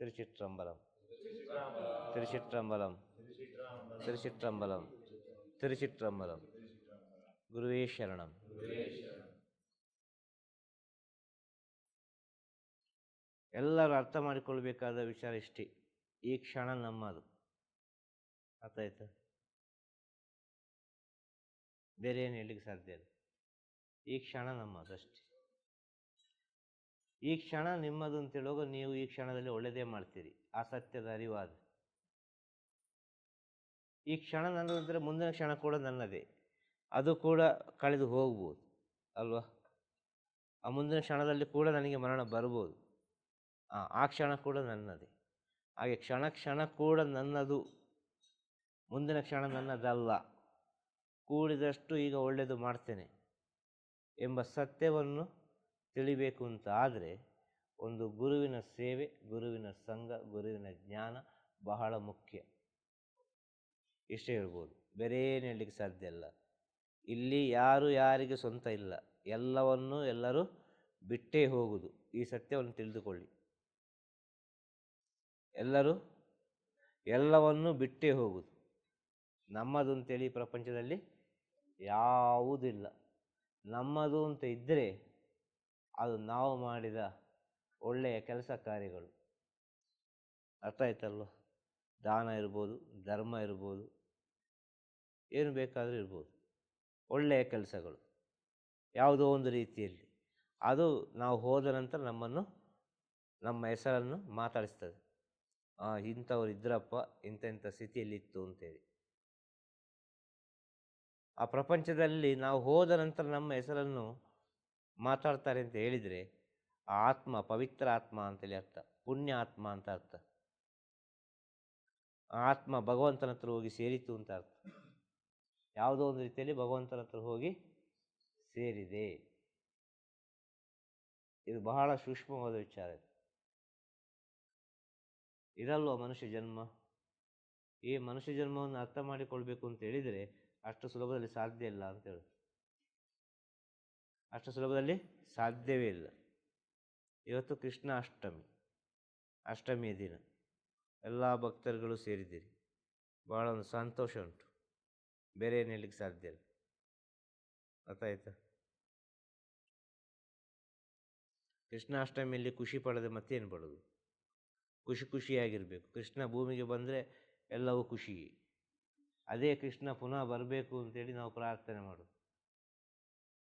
திருச்சிற்றம்பலம் திருச்சிற்றம்பலம் திருச்சிற்றம்பலம் திருச்சிற்றம்பலம் ಗುರುವೇ ಶರಣಂ ಎಲ್ಲರೂ ಅರ್ಥ ಮಾಡಿಕೊಳ್ಬೇಕಾದ ವಿಚಾರ ಇಷ್ಟೇ ಈ ಕ್ಷಣ ನಮ್ಮದು ಅರ್ಥ ಆಯ್ತಾ ಬೇರೆ ಏನು ಹೇಳಲಿಕ್ಕೆ ಸಾಧ್ಯ ಇಲ್ಲ ಈ ಕ್ಷಣ ನಮ್ಮದು ಅಷ್ಟೇ ಈ ಕ್ಷಣ ನಿಮ್ಮದು ಅಂತ ಹೇಳುವಾಗ ನೀವು ಈ ಕ್ಷಣದಲ್ಲಿ ಒಳ್ಳೆಯದೇ ಮಾಡ್ತೀರಿ. ಆ ಸತ್ಯದ ಅರಿವಾದ ಈ ಕ್ಷಣ ನನ್ನದು ಮುಂದಿನ ಕ್ಷಣ ಕೂಡ ನನ್ನದೇ. ಅದು ಕೂಡ ಕಳೆದು ಹೋಗ್ಬೋದು, ಅಲ್ವಾ? ಆ ಮುಂದಿನ ಕ್ಷಣದಲ್ಲಿ ಕೂಡ ನನಗೆ ಮರಣ ಬರ್ಬೋದು. ಆ ಕ್ಷಣ ಕೂಡ ನನ್ನದೇ. ಹಾಗೆ ಕ್ಷಣ ಕ್ಷಣ ಕೂಡ ನನ್ನದು. ಮುಂದಿನ ಕ್ಷಣ ನನ್ನದಲ್ಲ. ಕೂಡಿದಷ್ಟು ಈಗ ಒಳ್ಳೆಯದು ಮಾಡ್ತೇನೆ ಎಂಬ ಸತ್ಯವನ್ನು ತಿಳಿಬೇಕು ಅಂತ ಆದರೆ ಒಂದು ಗುರುವಿನ ಸೇವೆ, ಗುರುವಿನ ಸಂಘ, ಗುರುವಿನ ಜ್ಞಾನ ಬಹಳ ಮುಖ್ಯ. ಇಷ್ಟೇ ಹೇಳ್ಬೋದು. ಬೇರೆ ಏನು ಹೇಳಲಿಕ್ಕೆ ಸಾಧ್ಯ ಇಲ್ಲ. ಇಲ್ಲಿ ಯಾರು ಯಾರಿಗೆ ಸ್ವಂತ ಇಲ್ಲ. ಎಲ್ಲವನ್ನೂ ಎಲ್ಲರೂ ಬಿಟ್ಟೇ ಹೋಗುವುದು ಈ ಸತ್ಯವನ್ನು ತಿಳಿದುಕೊಳ್ಳಿ. ಎಲ್ಲರೂ ಎಲ್ಲವನ್ನೂ ಬಿಟ್ಟೇ ಹೋಗುವುದು ನಮ್ಮದು ಅಂತೇಳಿ ಪ್ರಪಂಚದಲ್ಲಿ ಯಾವುದಿಲ್ಲ. ನಮ್ಮದು ಅಂತ ಇದ್ದರೆ ಅದು ನಾವು ಮಾಡಿದ ಒಳ್ಳೆಯ ಕೆಲಸ ಕಾರ್ಯಗಳು. ಅರ್ಥ ಆಯ್ತಲ್ವ? ದಾನ ಇರ್ಬೋದು, ಧರ್ಮ ಇರ್ಬೋದು, ಏನು ಬೇಕಾದರೂ ಇರ್ಬೋದು. ಒಳ್ಳೆಯ ಕೆಲಸಗಳು. ಯಾವುದೋ ಒಂದು ರೀತಿಯಲ್ಲಿ. ಅದು ನಾವು ಹೋದ ನಂತರ ನಮ್ಮನ್ನು, ನಮ್ಮ ಹೆಸರನ್ನು ಮಾತಾಡಿಸ್ತದೆ. ಇಂಥವ್ರು ಇದ್ರಪ್ಪ ಇಂಥ ಇಂಥ ಸ್ಥಿತಿಯಲ್ಲಿತ್ತು ಅಂತೇಳಿ. ಆ ಪ್ರಪಂಚದಲ್ಲಿ ನಾವು ಹೋದ ನಂತರ ನಮ್ಮ ಹೆಸರನ್ನು ಮಾತಾಡ್ತಾರೆ ಅಂತ ಹೇಳಿದರೆ ಆತ್ಮ, ಪವಿತ್ರ ಆತ್ಮ ಅಂತೇಳಿ ಅರ್ಥ, ಪುಣ್ಯ ಆತ್ಮ ಅಂತ ಅರ್ಥ. ಆತ್ಮ ಭಗವಂತನ ಹತ್ರ ಹೋಗಿ ಸೇರಿತು ಅಂತ ಅರ್ಥ. ಯಾವುದೋ ಒಂದು ರೀತಿಯಲ್ಲಿ ಭಗವಂತನ ಹತ್ರ ಹೋಗಿ ಸೇರಿದೆ. ಇದು ಬಹಳ ಸೂಕ್ಷ್ಮವಾದ ವಿಚಾರ ಇದು. ಇದಲ್ವ ಮನುಷ್ಯ ಜನ್ಮ? ಈ ಮನುಷ್ಯ ಜನ್ಮವನ್ನು ಅರ್ಥ ಮಾಡಿಕೊಳ್ಬೇಕು ಅಂತ ಹೇಳಿದರೆ ಅಷ್ಟು ಸುಲಭದಲ್ಲಿ ಸಾಧ್ಯ ಇಲ್ಲ ಅಂತ ಹೇಳು ಅಷ್ಟು ಸುಲಭದಲ್ಲಿ ಸಾಧ್ಯವೇ ಇಲ್ಲ. ಇವತ್ತು ಕೃಷ್ಣ ಅಷ್ಟಮಿ, ಅಷ್ಟಮಿಯ ದಿನ. ಎಲ್ಲ ಭಕ್ತರುಗಳು ಸೇರಿದ್ದೀರಿ. ಭಾಳ ಒಂದು ಸಂತೋಷ ಉಂಟು. ಬೇರೆ ಏನು ಹೇಳಲಿಕ್ಕೆ ಸಾಧ್ಯ ಇಲ್ಲ. ಗೊತ್ತಾಯ್ತಾ? ಕೃಷ್ಣಾಷ್ಟಮಿಯಲ್ಲಿ ಖುಷಿ ಪಡದೆ ಮತ್ತೇನು ಪಡೋದು ಖುಷಿ ಖುಷಿಯಾಗಿರಬೇಕು. ಕೃಷ್ಣ ಭೂಮಿಗೆ ಬಂದರೆ ಎಲ್ಲವೂ ಖುಷಿ. ಅದೇ ಕೃಷ್ಣ ಪುನಃ ಬರಬೇಕು ಅಂತೇಳಿ ನಾವು ಪ್ರಾರ್ಥನೆ ಮಾಡೋದು.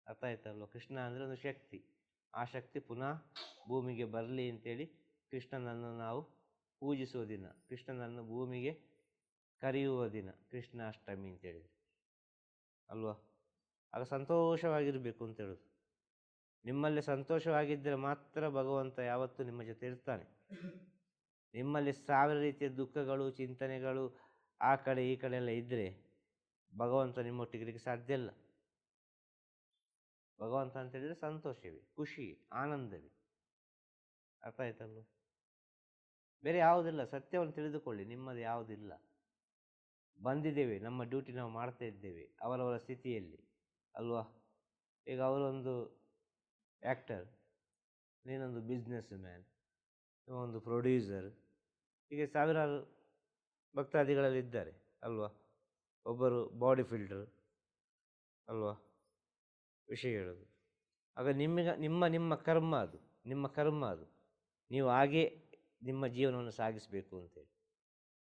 ಅರ್ಥ ಆಯ್ತಲ್ವ ಕೃಷ್ಣ ಅಂದರೆ ಒಂದು ಶಕ್ತಿ. ಆ ಶಕ್ತಿ ಪುನಃ ಭೂಮಿಗೆ ಬರಲಿ ಅಂತೇಳಿ ಕೃಷ್ಣನನ್ನು ನಾವು ಪೂಜಿಸುವ ದಿನ. ಕೃಷ್ಣನನ್ನು ಭೂಮಿಗೆ ಕರೆಯುವ ದಿನ. ಕೃಷ್ಣಾಷ್ಟಮಿ ಅಂತೇಳಿ ಅಲ್ವಾ? ಆಗ ಸಂತೋಷವಾಗಿರಬೇಕು ಅಂತ ಹೇಳೋದು. ನಿಮ್ಮಲ್ಲಿ ಸಂತೋಷವಾಗಿದ್ದರೆ ಮಾತ್ರ ಭಗವಂತ ಯಾವತ್ತೂ ನಿಮ್ಮ ಜೊತೆ ಇರ್ತಾನೆ. ನಿಮ್ಮಲ್ಲಿ ಸಾವಿರ ರೀತಿಯ ದುಃಖಗಳು, ಚಿಂತನೆಗಳು ಆ ಕಡೆ ಈ ಕಡೆ ಎಲ್ಲ ಇದ್ದರೆ ಭಗವಂತ ನಿಮ್ಮೊಟ್ಟಿಗೆ ಸಾಧ್ಯ ಇಲ್ಲ. ಭಗವಂತ ಅಂತ ಹೇಳಿದರೆ ಸಂತೋಷವೇ ಖುಷಿ, ಆನಂದವೇ. ಅರ್ಥ ಆಯ್ತಲ್ವ? ಬೇರೆ ಯಾವುದಿಲ್ಲ, ಸತ್ಯವನ್ನು ತಿಳಿದುಕೊಳ್ಳಿ, ನಿಮ್ಮದು ಯಾವುದಿಲ್ಲ. ಬಂದಿದ್ದೇವೆ, ನಮ್ಮ ಡ್ಯೂಟಿ ನಾವು ಮಾಡ್ತಾ ಇದ್ದೇವೆ, ಅವರವರ ಸ್ಥಿತಿಯಲ್ಲಿ, ಅಲ್ವಾ? ಈಗ ಅವರೊಂದು ಆ್ಯಕ್ಟರ್, ನೀನೊಂದು ಬಿಸ್ನೆಸ್ ಮ್ಯಾನ್ ಒಂದು ಪ್ರೊಡ್ಯೂಸರ್, ಹೀಗೆ ಸಾವಿರಾರು ಭಕ್ತಾದಿಗಳಲ್ಲಿ ಇದ್ದಾರೆ ಅಲ್ವಾ? ಒಬ್ಬರು ಬಾಡಿ ಫಿಲ್ಟರ್, ಅಲ್ವಾ? ವಿಷಯ ಹೇಳೋದು. ಆಗ ನಿಮಗೆ ನಿಮ್ಮ ನಿಮ್ಮ ಕರ್ಮ ಅದು, ನಿಮ್ಮ ಕರ್ಮ ಅದು. ನೀವು ಹಾಗೇ ನಿಮ್ಮ ಜೀವನವನ್ನು ಸಾಗಿಸಬೇಕು ಅಂತೇಳಿ.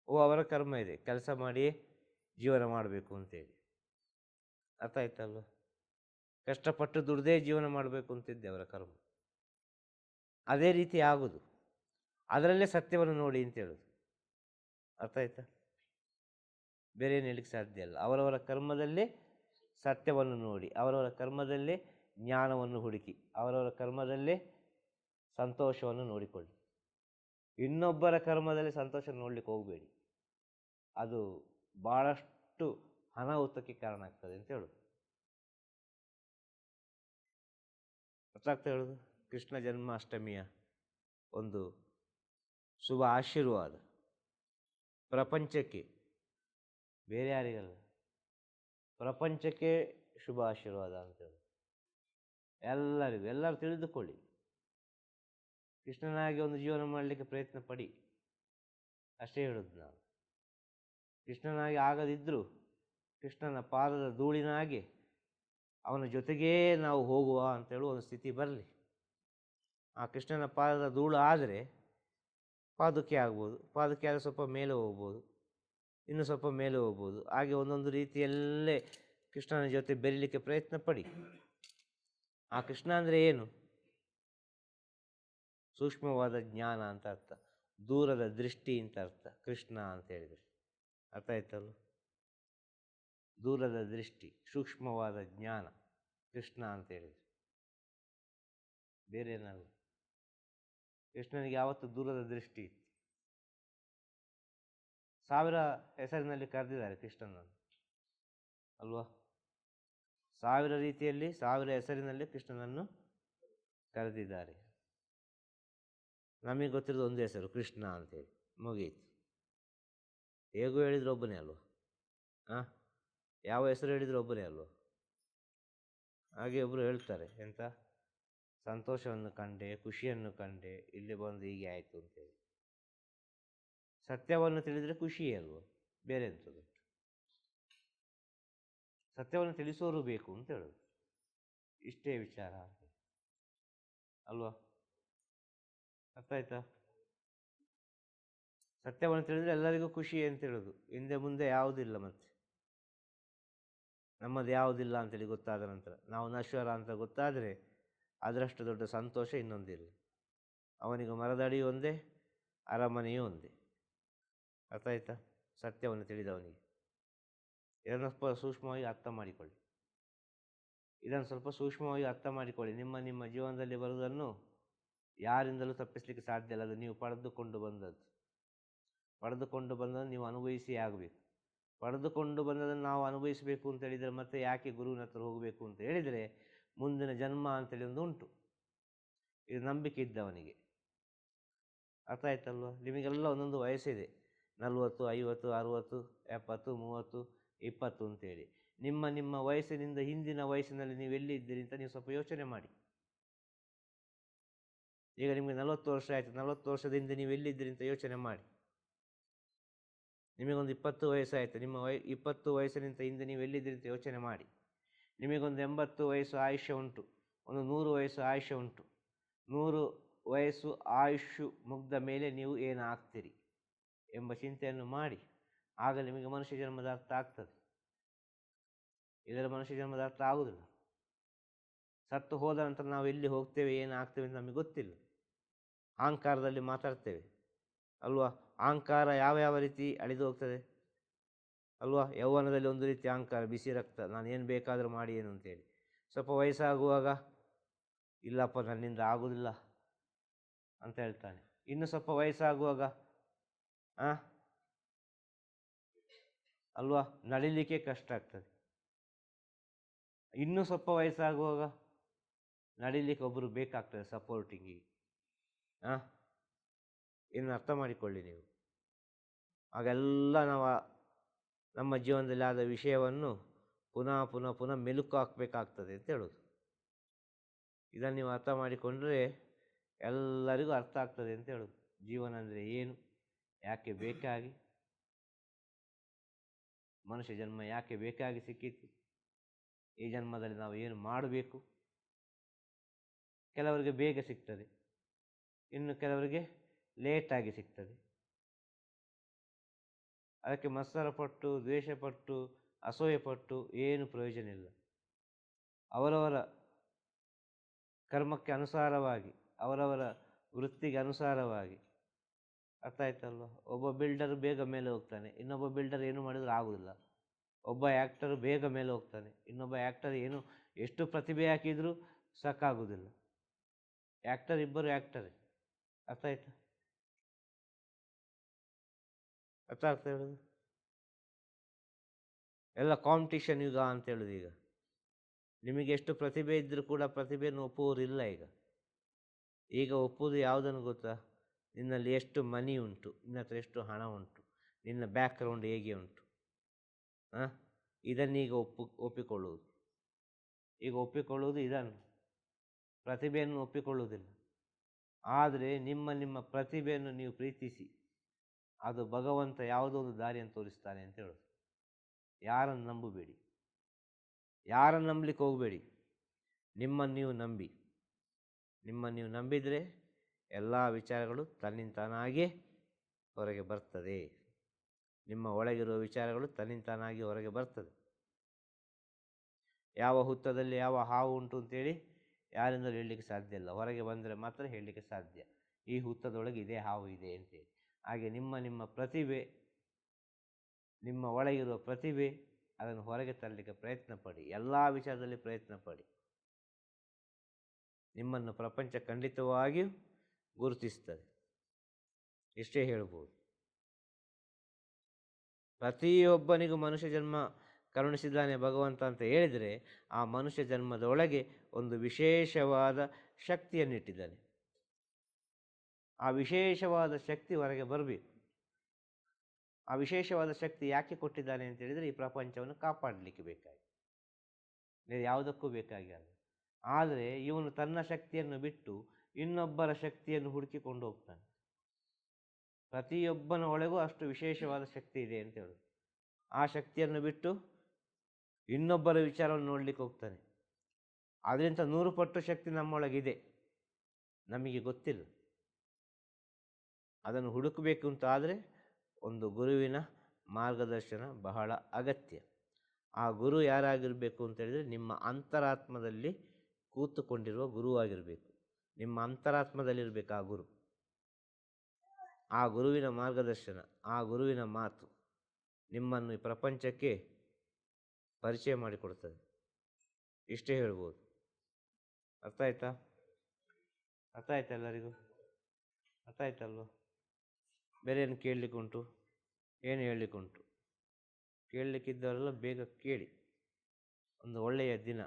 ಓ, ಅವರ ಕರ್ಮ ಇದೆ, ಕೆಲಸ ಮಾಡಿಯೇ ಜೀವನ ಮಾಡಬೇಕು ಅಂತೇಳಿ. ಅರ್ಥ ಆಯ್ತಲ್ವ? ಕಷ್ಟಪಟ್ಟು ದುಡ್ದೇ ಜೀವನ ಮಾಡಬೇಕು ಅಂತಿದ್ದೆ ಅವರ ಕರ್ಮ. ಅದೇ ರೀತಿ ಆಗೋದು. ಅದರಲ್ಲೇ ಸತ್ಯವನ್ನು ನೋಡಿ ಅಂತ ಹೇಳೋದು. ಅರ್ಥ ಆಯ್ತಾ? ಬೇರೆ ಏನು ಹೇಳಿಕ್ಕೆ ಸಾಧ್ಯ ಇಲ್ಲ. ಅವರವರ ಕರ್ಮದಲ್ಲೇ ಸತ್ಯವನ್ನು ನೋಡಿ, ಅವರವರ ಕರ್ಮದಲ್ಲೇ ಜ್ಞಾನವನ್ನು ಹುಡುಕಿ, ಅವರವರ ಕರ್ಮದಲ್ಲೇ ಸಂತೋಷವನ್ನು ನೋಡಿಕೊಳ್ಳಿ. ಇನ್ನೊಬ್ಬರ ಕರ್ಮದಲ್ಲಿ ಸಂತೋಷ ನೋಡಲಿಕ್ಕೆ ಹೋಗಬೇಡಿ. ಅದು ಭಾಳಷ್ಟು ಅನಾಹುತಕ್ಕೆ ಕಾರಣ ಆಗ್ತದೆ ಅಂತ ಹೇಳೋದು. ಅರ್ಥಾಗ್ತಾ ಹೇಳೋದು? ಕೃಷ್ಣ ಜನ್ಮಾಷ್ಟಮಿಯ ಒಂದು ಶುಭ ಆಶೀರ್ವಾದ. ಪ್ರಪಂಚಕ್ಕೆ ಬೇರೆ ಯಾರಿಗಲ್ಲ. ಪ್ರಪಂಚಕ್ಕೆ ಶುಭ ಆಶೀರ್ವಾದ ಅಂತೇಳಿ ಎಲ್ಲರಿಗೂ, ಎಲ್ಲರೂ ತಿಳಿದುಕೊಳ್ಳಿ. ಕೃಷ್ಣನಾಗಿ ಒಂದು ಜೀವನ ಮಾಡಲಿಕ್ಕೆ ಪ್ರಯತ್ನ ಪಡಿ. ಅಷ್ಟೇ ಹೇಳೋದು ನಾವು ಕೃಷ್ಣನಾಗಿ ಆಗದಿದ್ದರೂ ಕೃಷ್ಣನ ಪಾದದ ಧೂಳಿನಾಗಿ ಅವನ ಜೊತೆಗೇ ನಾವು ಹೋಗುವ ಅಂತ ಹೇಳುವ ಒಂದು ಸ್ಥಿತಿ ಬರಲಿ. ಆ ಕೃಷ್ಣನ ಪಾದದ ಧೂಳು ಆದರೆ ಪಾದುಕೆ ಆಗ್ಬೋದು. ಪಾದುಕೆ ಆದರೆ ಸ್ವಲ್ಪ ಮೇಲೆ ಹೋಗ್ಬೋದು. ಇನ್ನು ಸ್ವಲ್ಪ ಮೇಲೆ ಹೋಗ್ಬೋದು. ಹಾಗೆ ಒಂದೊಂದು ರೀತಿಯಲ್ಲೇ ಕೃಷ್ಣನ ಜೊತೆ ಬೆರೀಲಿಕ್ಕೆ ಪ್ರಯತ್ನ ಪಡಿ. ಆ ಕೃಷ್ಣ ಅಂದರೆ ಏನು? ಸೂಕ್ಷ್ಮವಾದ ಜ್ಞಾನ ಅಂತ ಅರ್ಥ. ದೂರದ ದೃಷ್ಟಿ ಅಂತ ಅರ್ಥ. ಕೃಷ್ಣ ಅಂತ ಹೇಳಿದರೆ. ಅರ್ಥ ಆಯ್ತಲ್ಲ ದೂರದ ದೃಷ್ಟಿ, ಸೂಕ್ಷ್ಮವಾದ ಜ್ಞಾನ. ಕೃಷ್ಣ ಅಂತ ಹೇಳಿದರೆ. ಬೇರೆ ಏನಲ್ಲ. ಕೃಷ್ಣನಿಗೆ ಯಾವತ್ತು ದೂರದ ದೃಷ್ಟಿ ಇತ್ತು. ಸಾವಿರ ಹೆಸರಿನಲ್ಲಿ ಕರೆದಿದ್ದಾರೆ ಕೃಷ್ಣನನ್ನು. ಅಲ್ವಾ? ಸಾವಿರ ರೀತಿಯಲ್ಲಿ ಸಾವಿರ ಹೆಸರಿನಲ್ಲಿ ಕೃಷ್ಣನನ್ನು ಕರೆದಿದ್ದಾರೆ. ನಮಗೆ ಗೊತ್ತಿರೋದು ಒಂದು ಹೆಸರು, ಕೃಷ್ಣ ಅಂತೇಳಿ. ಮುಗೀತು. ಹೇಗೂ ಹೇಳಿದ್ರು ಒಬ್ಬನೇ ಅಲ್ವ? ಹಾಂ ಯಾವ ಹೆಸರು ಹೇಳಿದ್ರು ಒಬ್ಬನೇ ಅಲ್ವ? ಹಾಗೆ ಒಬ್ಬರು ಹೇಳ್ತಾರೆ, ಎಂತ? ಸಂತೋಷವನ್ನು ಕಂಡೆ, ಖುಷಿಯನ್ನು ಕಂಡೆ, ಇಲ್ಲಿ ಬಂದು ಹೀಗೆ ಆಯಿತು ಅಂತೇಳಿ. ಸತ್ಯವನ್ನು ತಿಳಿದರೆ ಖುಷಿಯೇ ಅಲ್ವ? ಬೇರೆ ಎಂಥದ್ದು ಸತ್ಯವನ್ನು ತಿಳಿಸೋರು ಬೇಕು ಅಂತ ಹೇಳೋದು. ಇಷ್ಟೇ ವಿಚಾರ ಅಲ್ವಾ? ಅರ್ಥ ಆಯ್ತಾ ಸತ್ಯವನ್ನು ತಿಳಿದ್ರೆ ಎಲ್ಲರಿಗೂ ಖುಷಿ ಅಂತ ಹೇಳೋದು. ಹಿಂದೆ ಮುಂದೆ ಯಾವುದಿಲ್ಲ ಮತ್ತೆ. ನಮ್ಮದು ಯಾವುದಿಲ್ಲ ಅಂತೇಳಿ ಗೊತ್ತಾದ ನಂತರ. ನಾವು ನಶ್ವರ ಅಂತ ಗೊತ್ತಾದರೆ ಅದರಷ್ಟು ದೊಡ್ಡ ಸಂತೋಷ ಇನ್ನೊಂದಿಲ್ಲ. ಅವನಿಗೆ ಮರದಡಿ ಒಂದೇ, ಅರಮನೆಯೂ ಒಂದೇ. ಅರ್ಥ ಆಯ್ತಾ? ಸತ್ಯವನ್ನು ತಿಳಿದವನಿಗೆ. ಇದನ್ನು ಸ್ವಲ್ಪ ಸೂಕ್ಷ್ಮವಾಗಿ ಅರ್ಥ ಮಾಡಿಕೊಳ್ಳಿ. ಇದನ್ನು ಸ್ವಲ್ಪ ಸೂಕ್ಷ್ಮವಾಗಿ ಅರ್ಥ ಮಾಡಿಕೊಳ್ಳಿ. ನಿಮ್ಮ ನಿಮ್ಮ ಜೀವನದಲ್ಲಿ ಬರುವುದನ್ನು ಯಾರಿಂದಲೂ ತಪ್ಪಿಸಲಿಕ್ಕೆ ಸಾಧ್ಯ ಇಲ್ಲ. ಅದು ನೀವು ಪಡೆದುಕೊಂಡು ಬಂದದ್ದು. ಪಡೆದುಕೊಂಡು ಬಂದದ್ದು ನೀವು ಅನುಭವಿಸಿ ಆಗಬೇಕು. ಪಡೆದುಕೊಂಡು ಬಂದದನ್ನು ನಾವು ಅನುಭವಿಸಬೇಕು ಅಂತ ಹೇಳಿದರೆ ಮತ್ತೆ ಯಾಕೆ ಗುರುವಿನ ಹತ್ರ ಹೋಗಬೇಕು ಅಂತ ಹೇಳಿದರೆ ಮುಂದಿನ ಜನ್ಮ ಅಂತೇಳಿ ಒಂದು ಉಂಟು. ಇದು ನಂಬಿಕೆ ಇದ್ದವನಿಗೆ. ಅರ್ಥ ಆಯ್ತಲ್ವ? ನಿಮಗೆಲ್ಲ ಒಂದೊಂದು ವಯಸ್ಸಿದೆ. ನಲವತ್ತು, ಐವತ್ತು, ಅರುವತ್ತು, ಎಪ್ಪತ್ತು, ಮೂವತ್ತು, ಇಪ್ಪತ್ತು ಅಂತೇಳಿ. ನಿಮ್ಮ ನಿಮ್ಮ ವಯಸ್ಸಿನಿಂದ ಹಿಂದಿನ ವಯಸ್ಸಿನಲ್ಲಿ ನೀವು ಎಲ್ಲಿ ಇದ್ದೀರಿ ಅಂತ ನೀವು ಸ್ವಲ್ಪ ಯೋಚನೆ ಮಾಡಿ. ಈಗ ನಿಮಗೆ ನಲವತ್ತು ವರ್ಷ ಆಯಿತು. ನಲವತ್ತು ವರ್ಷದ ಹಿಂದೆ ನೀವು ಎಲ್ಲಿದ್ದೀರಿ ಅಂತ ಯೋಚನೆ ಮಾಡಿ. ನಿಮಗೊಂದು ಇಪ್ಪತ್ತು ವಯಸ್ಸಾಯಿತು ನಿಮ್ಮ ವಯ, ಇಪ್ಪತ್ತು ವಯಸ್ಸಿನಿಂದ ಹಿಂದೆ ನೀವು ಎಲ್ಲಿದ್ದೀರಿ ಅಂತ ಯೋಚನೆ ಮಾಡಿ. ನಿಮಗೊಂದು ಎಂಬತ್ತು ವಯಸ್ಸು ಆಯುಷ್ಯ ಉಂಟು. ಒಂದು ನೂರು ವಯಸ್ಸು ಆಯುಷ್ಯ ಉಂಟು. ನೂರು ವಯಸ್ಸು ಆಯುಷು ಮುಗ್ದ ಮೇಲೆ ನೀವು ಏನು ಆಗ್ತೀರಿ ಎಂಬ ಚಿಂತೆಯನ್ನು ಮಾಡಿ ಆಗ ನಿಮಗೆ ಮನುಷ್ಯ ಜನ್ಮದ ಅರ್ಥ ಆಗ್ತದೆ. ಇದರ ಮನುಷ್ಯ ಜನ್ಮದ ಅರ್ಥ ಆಗುವುದಿಲ್ಲ ಸತ್ತು ಹೋದ ನಂತರ ನಾವು ಎಲ್ಲಿ ಹೋಗ್ತೇವೆ, ಏನು ಆಗ್ತೇವೆ ಅಂತ ನಮಗೆ ಗೊತ್ತಿಲ್ಲ. ಅಹಂಕಾರದಲ್ಲಿ ಮಾತಾಡ್ತೇವೆ. ಅಲ್ವಾ? ಅಹಂಕಾರ ಯಾವ ಯಾವ ರೀತಿ ಅಳಿದು ಹೋಗ್ತದೆ? ಅಲ್ವಾ? ಯೌವನದಲ್ಲಿ ಒಂದು ರೀತಿ ಅಹಂಕಾರ, ಬಿಸಿ ರಕ್ತ, ನಾನು ಏನು ಬೇಕಾದರೂ ಮಾಡಿ ಏನು ಅಂತೇಳಿ. ಸ್ವಲ್ಪ ವಯಸ್ಸಾಗುವಾಗ, ಇಲ್ಲಪ್ಪ ನನ್ನಿಂದ ಆಗುವುದಿಲ್ಲ ಅಂತ ಹೇಳ್ತಾನೆ. ಇನ್ನು ಸ್ವಲ್ಪ ವಯಸ್ಸಾಗುವಾಗ ಆ? ಅಲ್ವಾ? ನಡಿಲಿಕ್ಕೆ ಕಷ್ಟ ಆಗ್ತದೆ. ಇನ್ನೂ ಸ್ವಲ್ಪ ವಯಸ್ಸಾಗುವಾಗ ನಡಿಲಿಕ್ಕೆ ಒಬ್ಬರು ಬೇಕಾಗ್ತದೆ ಸಪೋರ್ಟಿಂಗಿಗೆ ಹಾಂ ಏನು ಅರ್ಥ ಮಾಡಿಕೊಳ್ಳಿ ನೀವು. ಆಗೆಲ್ಲ ನಾವು ನಮ್ಮ ಜೀವನದಲ್ಲಿ ಆದ ವಿಷಯವನ್ನು ಪುನಃ ಪುನಃ ಪುನಃ ಮೆಲುಕು ಹಾಕಬೇಕಾಗ್ತದೆ ಅಂತ ಹೇಳೋದು. ಇದನ್ನು ನೀವು ಅರ್ಥ ಮಾಡಿಕೊಂಡ್ರೆ ಎಲ್ಲರಿಗೂ ಅರ್ಥ ಆಗ್ತದೆ ಅಂತ ಹೇಳೋದು. ಜೀವನ ಅಂದರೆ ಏನು? ಯಾಕೆ ಬೇಕಾಗಿ? ಮನುಷ್ಯ ಜನ್ಮ ಯಾಕೆ ಬೇಕಾಗಿ ಸಿಕ್ಕಿತ್ತು? ಈ ಜನ್ಮದಲ್ಲಿ ನಾವು ಏನು ಮಾಡಬೇಕು? ಕೆಲವರಿಗೆ ಬೇಗ ಸಿಗ್ತದೆ. ಇನ್ನು ಕೆಲವರಿಗೆ ಲೇಟಾಗಿ ಸಿಗ್ತದೆ. ಅದಕ್ಕೆ ಮತ್ಸರಪಟ್ಟು, ದ್ವೇಷಪಟ್ಟು, ಅಸೂಯೆಪಟ್ಟು ಏನು ಪ್ರಯೋಜನ ಇಲ್ಲ. ಅವರವರ ಕರ್ಮಕ್ಕೆ ಅನುಸಾರವಾಗಿ, ಅವರವರ ವೃತ್ತಿಗೆ ಅನುಸಾರವಾಗಿ ಅರ್ಥ ಆಯ್ತಲ್ವ? ಒಬ್ಬ ಬಿಲ್ಡರ್ ಬೇಗ ಮೇಲೆ ಹೋಗ್ತಾನೆ. ಇನ್ನೊಬ್ಬ ಬಿಲ್ಡರ್ ಏನು ಮಾಡಿದರೂ ಆಗೋದಿಲ್ಲ. ಒಬ್ಬ ಆ್ಯಕ್ಟರ್ ಬೇಗ ಮೇಲೆ ಹೋಗ್ತಾನೆ. ಇನ್ನೊಬ್ಬ ಆ್ಯಕ್ಟರ್ ಏನು ಎಷ್ಟು ಪ್ರತಿಭೆ ಹಾಕಿದರೂ ಸಾಕಾಗೋದಿಲ್ಲ. ಆ್ಯಕ್ಟರ್ ಇಬ್ಬರು ಆ್ಯಕ್ಟರ್ ಅರ್ಥ ಆಯ್ತಾ? ಅರ್ಥ ಆಗ್ತಾ ಹೇಳೋದು ಎಲ್ಲ ಕಾಂಪಿಟಿಷನ್ ಯುಗ ಅಂತ ಹೇಳೋದು ಈಗ. ನಿಮಗೆ ಎಷ್ಟು ಪ್ರತಿಭೆ ಇದ್ದರೂ ಕೂಡ ಪ್ರತಿಭೆಯನ್ನು ಒಪ್ಪುವವರಿಲ್ಲ ಈಗ. ಈಗ ಒಪ್ಪುವುದು ಯಾವುದನ್ನು ಗೊತ್ತಾ? ನಿನ್ನಲ್ಲಿ ಎಷ್ಟು ಮನಿ ಉಂಟು, ನಿನ್ನ ಹತ್ರ ಎಷ್ಟು ಹಣ ಉಂಟು, ನಿನ್ನ ಬ್ಯಾಕ್ಗ್ರೌಂಡ್ ಹೇಗೆ ಉಂಟು ಹಾಂ ಇದನ್ನೀಗ ಒಪ್ಪು, ಒಪ್ಪಿಕೊಳ್ಳುವುದು. ಈಗ ಒಪ್ಪಿಕೊಳ್ಳುವುದು ಇದನ್ನು. ಪ್ರತಿಭೆಯನ್ನು ಒಪ್ಪಿಕೊಳ್ಳುವುದಿಲ್ಲ. ಆದರೆ ನಿಮ್ಮ ನಿಮ್ಮ ಪ್ರತಿಭೆಯನ್ನು ನೀವು ಪ್ರೀತಿಸಿ, ಅದು ಭಗವಂತ ಯಾವುದೋ ಒಂದು ದಾರಿಯನ್ನು ತೋರಿಸ್ತಾನೆ ಅಂತ ಹೇಳೋದು. ಯಾರನ್ನು ನಂಬಬೇಡಿ. ಯಾರನ್ನು ನಂಬಲಿಕ್ಕೆ ಹೋಗಬೇಡಿ. ನಿಮ್ಮನ್ನು ನೀವು ನಂಬಿ. ನಿಮ್ಮನ್ನು ನೀವು ನಂಬಿದರೆ ಎಲ್ಲ ವಿಚಾರಗಳು ತನ್ನಿಂತಾನಾಗಿ ಹೊರಗೆ ಬರ್ತದೆ. ನಿಮ್ಮ ಒಳಗಿರುವ ವಿಚಾರಗಳು ತನ್ನಿಂತಾನಾಗಿ ಹೊರಗೆ ಬರ್ತದೆ. ಯಾವ ಹುತ್ತದಲ್ಲಿ ಯಾವ ಹಾವು ಉಂಟು ಅಂತೇಳಿ ಯಾರಿಂದಲೂ ಹೇಳಲಿಕ್ಕೆ ಸಾಧ್ಯ ಇಲ್ಲ. ಹೊರಗೆ ಬಂದರೆ ಮಾತ್ರ ಹೇಳಲಿಕ್ಕೆ ಸಾಧ್ಯ. ಈ ಹುತ್ತದೊಳಗೆ ಇದೇ ಹಾವು ಇದೆ ಅಂತೇಳಿ. ಹಾಗೆ ನಿಮ್ಮ ನಿಮ್ಮ ಪ್ರತಿಭೆ, ನಿಮ್ಮ ಒಳಗಿರುವ ಪ್ರತಿಭೆ ಅದನ್ನು ಹೊರಗೆ ತರಲಿಕ್ಕೆ ಪ್ರಯತ್ನ ಪಡಿ. ಎಲ್ಲ ವಿಚಾರದಲ್ಲಿ ಪ್ರಯತ್ನ ಪಡಿ. ನಿಮ್ಮನ್ನು ಪ್ರಪಂಚ ಖಂಡಿತವಾಗಿಯೂ ಗುರುತಿಸ್ತದೆ. ಇಷ್ಟೇ ಹೇಳ್ಬೋದು. ಪ್ರತಿಯೊಬ್ಬನಿಗೂ ಮನುಷ್ಯ ಜನ್ಮ ಕರುಣಿಸಿದ್ದಾನೆ ಭಗವಂತ ಅಂತ ಹೇಳಿದರೆ ಆ ಮನುಷ್ಯ ಜನ್ಮದ ಒಳಗೆ ಒಂದು ವಿಶೇಷವಾದ ಶಕ್ತಿಯನ್ನಿಟ್ಟಿದ್ದಾನೆ. ಆ ವಿಶೇಷವಾದ ಶಕ್ತಿ ಹೊರಗೆ ಬರಬೇಕು. ಆ ವಿಶೇಷವಾದ ಶಕ್ತಿ ಯಾಕೆ ಕೊಟ್ಟಿದ್ದಾನೆ ಅಂತ ಹೇಳಿದರೆ ಈ ಪ್ರಪಂಚವನ್ನು ಕಾಪಾಡಲಿಕ್ಕೆ ಬೇಕಾಗಿ. ಬೇರೆ ಯಾವುದಕ್ಕೂ ಬೇಕಾಗಿಲ್ಲ ಆದರೆ ಇವನು ತನ್ನ ಶಕ್ತಿಯನ್ನು ಬಿಟ್ಟು ಇನ್ನೊಬ್ಬರ ಶಕ್ತಿಯನ್ನು ಹುಡುಕಿಕೊಂಡು ಹೋಗ್ತಾನೆ. ಪ್ರತಿಯೊಬ್ಬನ ಒಳಗೂ ಅಷ್ಟು ವಿಶೇಷವಾದ ಶಕ್ತಿ ಇದೆ ಅಂತ ಹೇಳೋದು. ಆ ಶಕ್ತಿಯನ್ನು ಬಿಟ್ಟು ಇನ್ನೊಬ್ಬರ ವಿಚಾರವನ್ನು ನೋಡಲಿಕ್ಕೆ ಹೋಗ್ತಾನೆ. ಅದರಿಂದ ನೂರು ಪಟ್ಟು ಶಕ್ತಿ ನಮ್ಮೊಳಗಿದೆ. ನಮಗೆ ಗೊತ್ತಿಲ್ಲ. ಅದನ್ನು ಹುಡುಕಬೇಕು ಅಂತ ಆದರೆ ಒಂದು ಗುರುವಿನ ಮಾರ್ಗದರ್ಶನ ಬಹಳ ಅಗತ್ಯ. ಆ ಗುರು ಯಾರಾಗಿರಬೇಕು ಅಂತ ಹೇಳಿದರೆ ನಿಮ್ಮ ಅಂತರಾತ್ಮದಲ್ಲಿ ಕೂತುಕೊಂಡಿರುವ ಗುರುವಾಗಿರಬೇಕು. ನಿಮ್ಮ ಅಂತರಾತ್ಮದಲ್ಲಿರಬೇಕು ಆ ಗುರು. ಆ ಗುರುವಿನ ಮಾರ್ಗದರ್ಶನ, ಆ ಗುರುವಿನ ಮಾತು ನಿಮ್ಮನ್ನು ಈ ಪ್ರಪಂಚಕ್ಕೆ ಪರಿಚಯ ಮಾಡಿಕೊಡ್ತದೆ ಇಷ್ಟೇ ಹೇಳ್ಬೋದು. ಅರ್ಥ ಆಯ್ತಾ? ಅರ್ಥ ಆಯ್ತಾ ಎಲ್ಲರಿಗೂ? ಅರ್ಥ ಆಯ್ತಲ್ವ? ಬೇರೆ ಏನು ಕೇಳಲಿಕ್ಕುಂಟು ಏನು ಹೇಳಲಿಕ್ಕುಂಟು ಕೇಳಲಿಕ್ಕಿದ್ದವರೆಲ್ಲ ಬೇಗ ಕೇಳಿ. ಒಂದು ಒಳ್ಳೆಯ ದಿನ,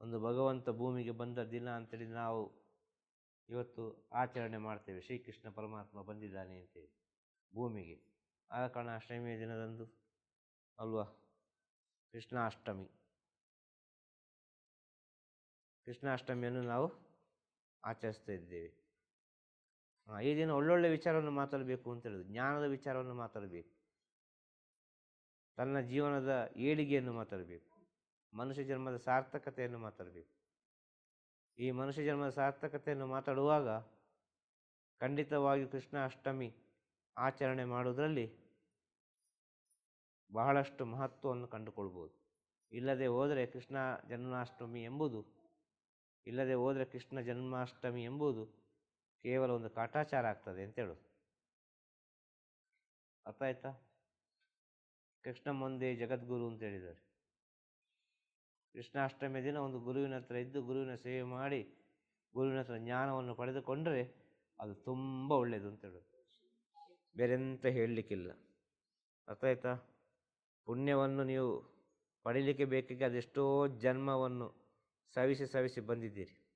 ಒಂದು ಭಗವಂತ ಭೂಮಿಗೆ ಬಂದ ದಿನ ಅಂತೇಳಿ ನಾವು ಇವತ್ತು ಆಚರಣೆ ಮಾಡ್ತೇವೆ. ಶ್ರೀಕೃಷ್ಣ ಪರಮಾತ್ಮ ಬಂದಿದ್ದಾನೆ ಅಂತೇಳಿ ಭೂಮಿಗೆ. ಆದ ಕಾರಣ ಅಷ್ಟಮಿಯ ದಿನದಂದು ಅಲ್ವಾ? ಕೃಷ್ಣಾಷ್ಟಮಿ. ಕೃಷ್ಣಾಷ್ಟಮಿಯನ್ನು ನಾವು ಆಚರಿಸ್ತಾ ಇದ್ದೇವೆ. ಈ ದಿನ ಒಳ್ಳೊಳ್ಳೆ ವಿಚಾರವನ್ನು ಮಾತಾಡಬೇಕು ಅಂತ ಹೇಳೋದು ಜ್ಞಾನದ ವಿಚಾರವನ್ನು ಮಾತಾಡಬೇಕು. ತನ್ನ ಜೀವನದ ಏಳಿಗೆಯನ್ನು ಮಾತಾಡಬೇಕು. ಮನುಷ್ಯ ಜನ್ಮದ ಸಾರ್ಥಕತೆಯನ್ನು ಮಾತಾಡಬೇಕು. ಈ ಮನುಷ್ಯ ಜನ್ಮದ ಸಾರ್ಥಕತೆಯನ್ನು ಮಾತಾಡುವಾಗ ಖಂಡಿತವಾಗಿ ಕೃಷ್ಣ ಅಷ್ಟಮಿ ಆಚರಣೆ ಮಾಡುವುದರಲ್ಲಿ ಬಹಳಷ್ಟು ಮಹತ್ವವನ್ನು ಕಂಡುಕೊಳ್ಬೋದು. ಇಲ್ಲದೆ ಹೋದರೆ ಕೃಷ್ಣ ಜನ್ಮಾಷ್ಟಮಿ ಎಂಬುದು, ಇಲ್ಲದೆ ಹೋದರೆ ಕೃಷ್ಣ ಜನ್ಮಾಷ್ಟಮಿ ಎಂಬುದು ಕೇವಲ ಒಂದು ಕಾಟಾಚಾರ ಆಗ್ತದೆ ಅಂತೇಳು ಅರ್ಥ ಆಯ್ತಾ? ಕೃಷ್ಣ ಮುಂದೆ ಜಗದ್ಗುರು ಅಂತ ಹೇಳಿದ್ದಾರೆ. ಕೃಷ್ಣಾಷ್ಟಮಿ ದಿನ ಒಂದು ಗುರುವಿನ ಹತ್ರ ಇದ್ದು ಗುರುವಿನ ಸೇವೆ ಮಾಡಿ ಗುರುವಿನ ಹತ್ರ ಜ್ಞಾನವನ್ನು ಪಡೆದುಕೊಂಡರೆ ಅದು ತುಂಬ ಒಳ್ಳೆಯದು ಅಂತ ಹೇಳೋದು. ಬೇರೆಂತ ಹೇಳಲಿಕ್ಕಿಲ್ಲ. ಅರ್ಥ ಆಯ್ತಾ ಪುಣ್ಯವನ್ನು ನೀವು ಪಡೀಲಿಕ್ಕೆ ಬೇಕಾಗಿ ಅದೆಷ್ಟೋ ಜನ್ಮವನ್ನು ಸವಿಸಿ ಸವಿಸಿ ಬಂದಿದ್ದೀರಿ.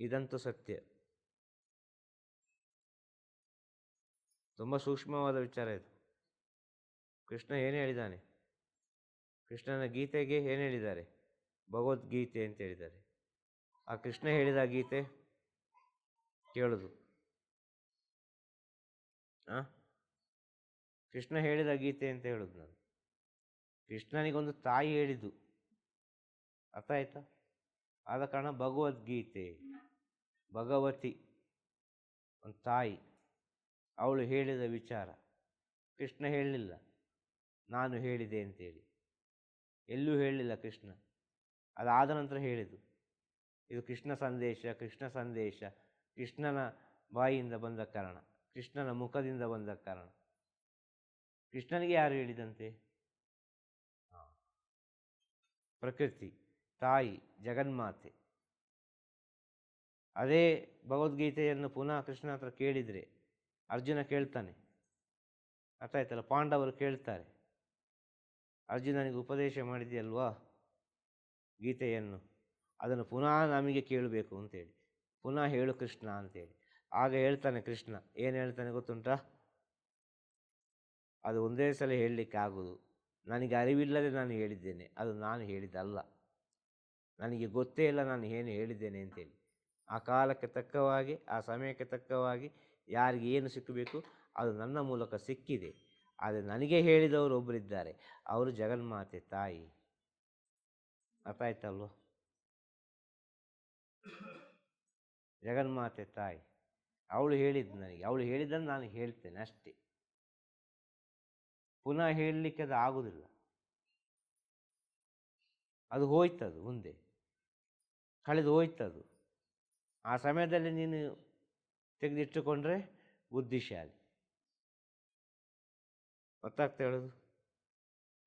ಇದಂತೂ ಸತ್ಯ. ತುಂಬ ಸೂಕ್ಷ್ಮವಾದ ವಿಚಾರ ಇದು. ಕೃಷ್ಣ ಏನು ಹೇಳಿದ್ದಾನೆ ಕೃಷ್ಣನ ಗೀತೆಗೆ ಏನು ಹೇಳಿದ್ದಾರೆ? ಭಗವದ್ಗೀತೆ ಅಂತ ಹೇಳಿದ್ದಾರೆ. ಆ ಕೃಷ್ಣ ಹೇಳಿದ ಗೀತೆ ಕೇಳೋದು. ಆ? ಕೃಷ್ಣ ಹೇಳಿದ ಗೀತೆ ಅಂತ ಹೇಳೋದು ನಾನು. ಕೃಷ್ಣನಿಗೊಂದು ತಾಯಿ ಹೇಳಿದ್ದು. ಅರ್ಥ ಆಯ್ತಾ? ಆದ ಕಾರಣ ಭಗವದ್ಗೀತೆ, ಭಗವತಿ, ಒಂದು ತಾಯಿ, ಅವಳು ಹೇಳಿದ ವಿಚಾರ. ಕೃಷ್ಣ ಹೇಳಲಿಲ್ಲ. ನಾನು ಹೇಳಿದೆ ಅಂತೇಳಿ ಎಲ್ಲೂ ಹೇಳಲಿಲ್ಲ ಕೃಷ್ಣ. ಅದಾದ ನಂತರ ಹೇಳಿದ್ದು, ಇದು ಕೃಷ್ಣ ಸಂದೇಶ ಕೃಷ್ಣ ಸಂದೇಶ, ಕೃಷ್ಣನ ಬಾಯಿಯಿಂದ ಬಂದ ಕಾರಣ, ಕೃಷ್ಣನ ಮುಖದಿಂದ ಬಂದ ಕಾರಣ. ಕೃಷ್ಣನಿಗೆ ಯಾರು ಹೇಳಿದಂತೆ? ಪ್ರಕೃತಿ, ತಾಯಿ, ಜಗನ್ಮಾತೆ. ಅದೇ ಭಗವದ್ಗೀತೆಯನ್ನು ಪುನಃ ಕೃಷ್ಣ ಹತ್ರ ಕೇಳಿದರೆ ಅರ್ಜುನ ಕೇಳ್ತಾನೆ. ಅರ್ಥ ಆಯ್ತಲ್ಲ? ಪಾಂಡವರು ಕೇಳ್ತಾರೆ. ಅರ್ಜುನನಿಗೆ ಉಪದೇಶ ಮಾಡಿದೆಯಲ್ವಾ ಗೀತೆಯನ್ನು? ಅದನ್ನು ಪುನಃ ನಮಗೆ ಕೇಳಬೇಕು ಅಂತೇಳಿ. ಪುನಃ ಹೇಳು ಕೃಷ್ಣ ಅಂತೇಳಿ. ಆಗ ಹೇಳ್ತಾನೆ ಕೃಷ್ಣ, ಏನು ಹೇಳ್ತಾನೆ ಗೊತ್ತುಂಟಾ? ಅದು ಒಂದೇ ಸಲ ಹೇಳಲಿಕ್ಕೆ ಆಗೋದು ನನಗೆ ಅರಿವಿಲ್ಲದೆ ನಾನು ಹೇಳಿದ್ದೇನೆ, ಅದು ನಾನು ಹೇಳಿದ್ದಲ್ಲ. ನನಗೆ ಗೊತ್ತೇ ಇಲ್ಲ ನಾನು ಏನು ಹೇಳಿದ್ದೇನೆ ಅಂತೇಳಿ. ಆ ಕಾಲಕ್ಕೆ ತಕ್ಕವಾಗಿ, ಆ ಸಮಯಕ್ಕೆ ತಕ್ಕವಾಗಿ ಯಾರಿಗೆ ಏನು ಸಿಕ್ಕಬೇಕು, ಅದು ನನ್ನ ಮೂಲಕ ಸಿಕ್ಕಿದೆ. ಆದರೆ ನನಗೆ ಹೇಳಿದವರು ಒಬ್ಬರಿದ್ದಾರೆ ಅವರು ಜಗನ್ಮಾತೆ ತಾಯಿ. ಅರ್ಥ ಆಯ್ತಲ್ವ ಜಗನ್ಮಾತೆ ತಾಯಿ. ಅವಳು ಹೇಳಿದ್ದು ನನಗೆ. ಅವಳು ಹೇಳಿದ್ದನ್ನು ನಾನು ಹೇಳ್ತೇನೆ ಅಷ್ಟೇ. ಪುನಃ ಹೇಳಲಿಕ್ಕೆ ಅದು ಆಗುವುದಿಲ್ಲ ಅದು ಹೋಯ್ತದು ಮುಂದೆ. ಕಳೆದು ಹೋಯ್ತದು. ಆ ಸಮಯದಲ್ಲಿ ನೀನು ತೆಗೆದಿಟ್ಟುಕೊಂಡ್ರೆ ಬುದ್ಧಿಶಾಲಿ. ಗೊತ್ತಾಗ್ತಾ ಹೇಳೋದು?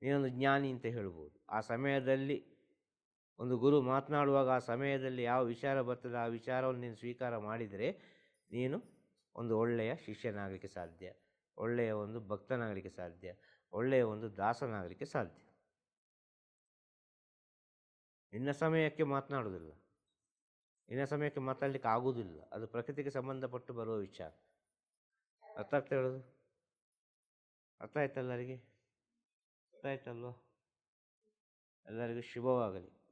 ನೀನೊಂದು ಜ್ಞಾನಿ ಅಂತ ಹೇಳ್ಬೋದು. ಆ ಸಮಯದಲ್ಲಿ ಒಂದು ಗುರು ಮಾತನಾಡುವಾಗ ಆ ಸಮಯದಲ್ಲಿ ಯಾವ ವಿಚಾರ ಬರ್ತದೆ ಆ ವಿಚಾರವನ್ನು ನೀನು ಸ್ವೀಕಾರ ಮಾಡಿದರೆ ನೀನು ಒಂದು ಒಳ್ಳೆಯ ಶಿಷ್ಯನಾಗಲಿಕ್ಕೆ ಸಾಧ್ಯ, ಒಳ್ಳೆಯ ಒಂದು ಭಕ್ತನಾಗಲಿಕ್ಕೆ ಸಾಧ್ಯ, ಒಳ್ಳೆಯ ಒಂದು ದಾಸನಾಗಲಿಕ್ಕೆ ಸಾಧ್ಯ. ನಿನ್ನ ಸಮಯಕ್ಕೆ ಮಾತನಾಡುವುದಿಲ್ಲ. ನಿನ್ನ ಸಮಯಕ್ಕೆ ಮಾತಾಡಲಿಕ್ಕೆ ಆಗುವುದಿಲ್ಲ. ಅದು ಪ್ರಕೃತಿಗೆ ಸಂಬಂಧಪಟ್ಟು ಬರುವ ವಿಚಾರ. ಅರ್ಥ ಆಗ್ತಾ ಹೇಳೋದು? ಅರ್ಥ ಆಯ್ತಲ್ಲರಿಗೆ ಅರ್ಥ ಆಯ್ತಲ್ವ? ಎಲ್ಲರಿಗೂ ಶುಭವಾಗಲಿ.